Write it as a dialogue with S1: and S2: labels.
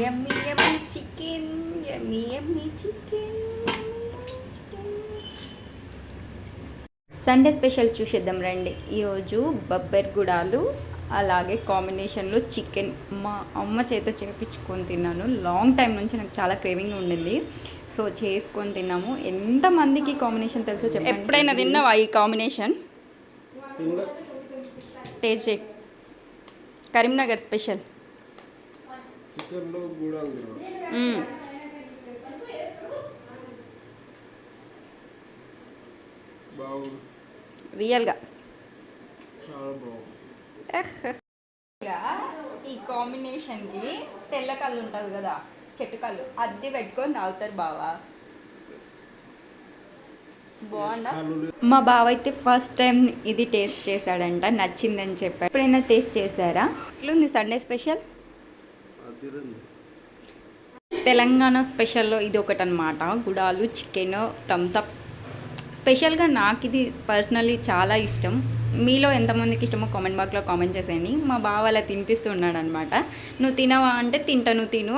S1: Yummy yummy chicken yummy yummy chicken Sunday special చూసేద్దాం రండి. ఈరోజు బబ్బర్ గుడాలు అలాగే కాంబినేషన్లో చికెన్ మా అమ్మ చేత చేపించుకొని తిన్నాను. లాంగ్ టైం నుంచి నాకు చాలా క్రేవింగ్ ఉండింది. సో చేసుకొని తిన్నాము. ఎంతమందికి కాంబినేషన్ తెలుసో చెప్పండి. ఎప్పుడైనా తిన్నావా ఈ కాంబినేషన్ టేస్ట్ కరీంనగర్ స్పెషల్
S2: తిన్నాను
S1: మ్మ్.
S2: బాగుంది
S1: రియల్గా.
S2: చాలా బాగుంది
S1: ఈ కాంబినేషన్కి తెల్ల కళ్ళు ఉంటుంది కదా చెట్టు కళ్ళు అది పెట్టుకొని తాగుతారు బావా. బాగుందా మా బావ అయితే ఫస్ట్ టైం ఇది టేస్ట్ చేశాడంట నచ్చిందని చెప్పాడు. ఎప్పుడైనా టేస్ట్ చేశారా? ఎట్లుంది సండే స్పెషల్? తెలంగాణ స్పెషల్లో ఇది ఒకటి అనమాట గుడాలు చికెన్ థమ్స్అప్ స్పెషల్గా నాకు ఇది పర్సనల్లీ చాలా ఇష్టం. మీలో ఎంతమందికి ఇష్టమో కామెంట్ బాక్స్లో కామెంట్ చేసేయండి. మా బావ అలా తినిపిస్తున్నాడు అనమాట నువ్వు తినవా? అంటే తింటను తిను.